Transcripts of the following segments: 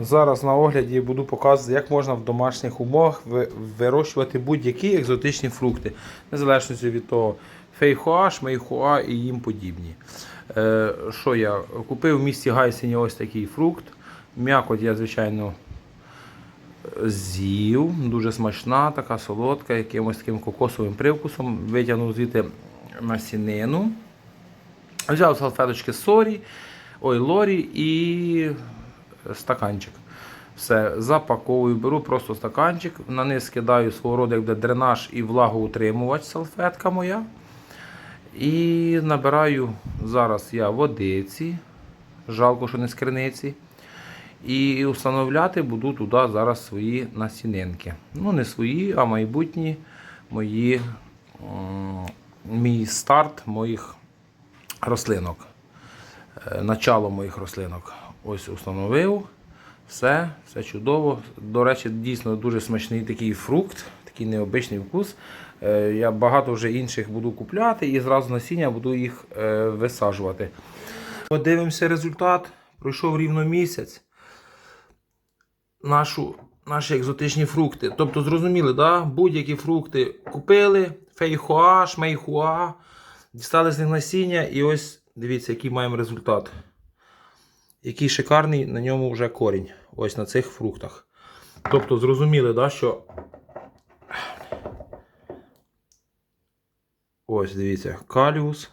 Зараз на огляді буду показувати, як можна в домашніх умовах вирощувати будь-які екзотичні фрукти, незалежно від того, фейхоа, шмейхоа і їм подібні. Е, що я купив в місті Гайсені ось такий фрукт. М'якоть я, звичайно, з'їв. Дуже смачна, така солодка, якимось таким кокосовим привкусом. Витягнув звідти насінину. Взяв салфеточки сорі, ой, лорі і стаканчик. Все, запаковую, беру просто стаканчик, на низ скидаю свого роду як буде дренаж і влагоутримувач, салфетка моя. І набираю зараз я водиці, жалко, що не з криниці. І встановляти буду туди зараз свої насінинки. Ну, не свої, а майбутні мої, мій старт моїх рослинок. Е, Начало моїх рослинок. Ось установив. Все, все чудово. До речі, дійсно дуже смачний такий фрукт, такий необичний вкус. Е, Я багато вже інших буду купляти і зразу насіння буду їх е, висаджувати. Подивимося результат. Пройшов рівно місяць. Нашу, наші екзотичні фрукти. Тобто, зрозуміли, да? будь-які фрукти купили, фейхоа, шмейхуа, дістали з них насіння, і ось дивіться, який маємо результат. Який шикарний на ньому вже корінь. Ось на цих фруктах. Тобто, зрозуміли, да, що. Ось, дивіться, каліус.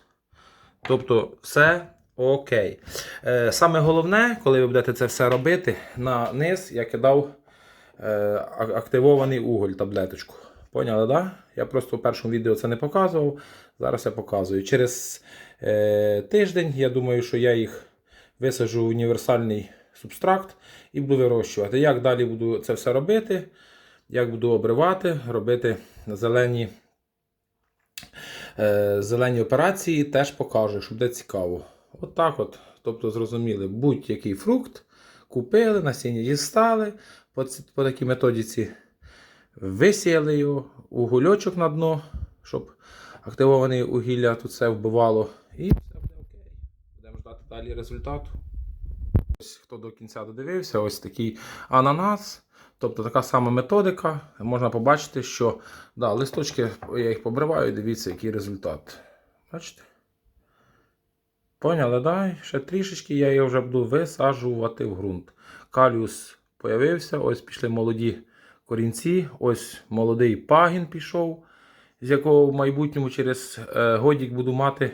Тобто, все окей. Е, саме головне, коли ви будете це все робити, на низ я кидав е, активований уголь таблеточку. Поняли, да? Я просто в першому відео це не показував. Зараз я показую. Через е, тиждень, я думаю, що я їх висаджу універсальний субстракт і буду вирощувати. Як далі буду це все робити? Як буду обривати, робити зелені, е, зелені операції, теж покажу, щоб буде цікаво. От так от. Тобто, зрозуміли, будь-який фрукт купили, насіння дістали по, по такій методиці. Висіяли його, угольочок на дно, щоб активоване угілля тут все вбивало. І все буде окей. Будемо ждати далі результату. Ось хто до кінця додивився, ось такий ананас. Тобто така сама методика. Можна побачити, що да, листочки я їх побриваю, дивіться, який результат. Бачите? Поняли, да? Ще трішечки я його вже буду висаджувати в ґрунт. Каліус появився, ось пішли молоді корінці, ось молодий пагін пішов, з якого в майбутньому через е, годік буду мати,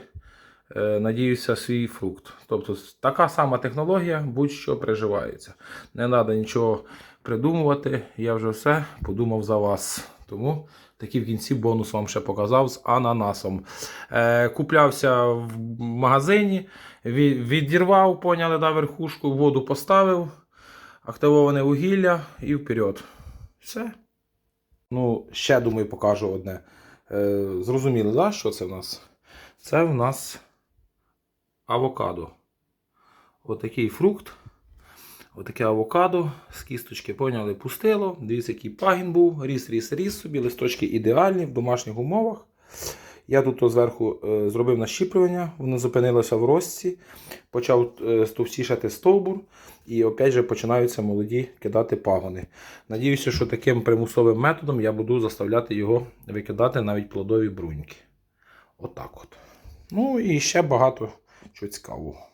надіюся, свій фрукт. Тобто така сама технологія, будь-що приживається. Не треба нічого придумувати, я вже все подумав за вас. Тому такий в кінці бонус вам ще показав з ананасом. Е, куплявся в магазині, відірвав, поняли, да, верхушку, воду поставив, активоване вугілля і вперед. Все. Ну, ще думаю, покажу одне. Е, зрозуміли, да, що це в нас? Це в нас авокадо. Отакий фрукт. Отаке авокадо з кісточки, поняли, пустило. Дивіться, який пагін був. Ріс, ріс, ріс собі. Листочки ідеальні в домашніх умовах. Я тут зверху е, зробив нащіплювання, воно зупинилося в рості, почав е, стовстішати стовбур, і опять же починаються молоді кидати пагони. Надіюся, що таким примусовим методом я буду заставляти його викидати навіть плодові бруньки. Отак от. Ну і ще багато чого цікавого.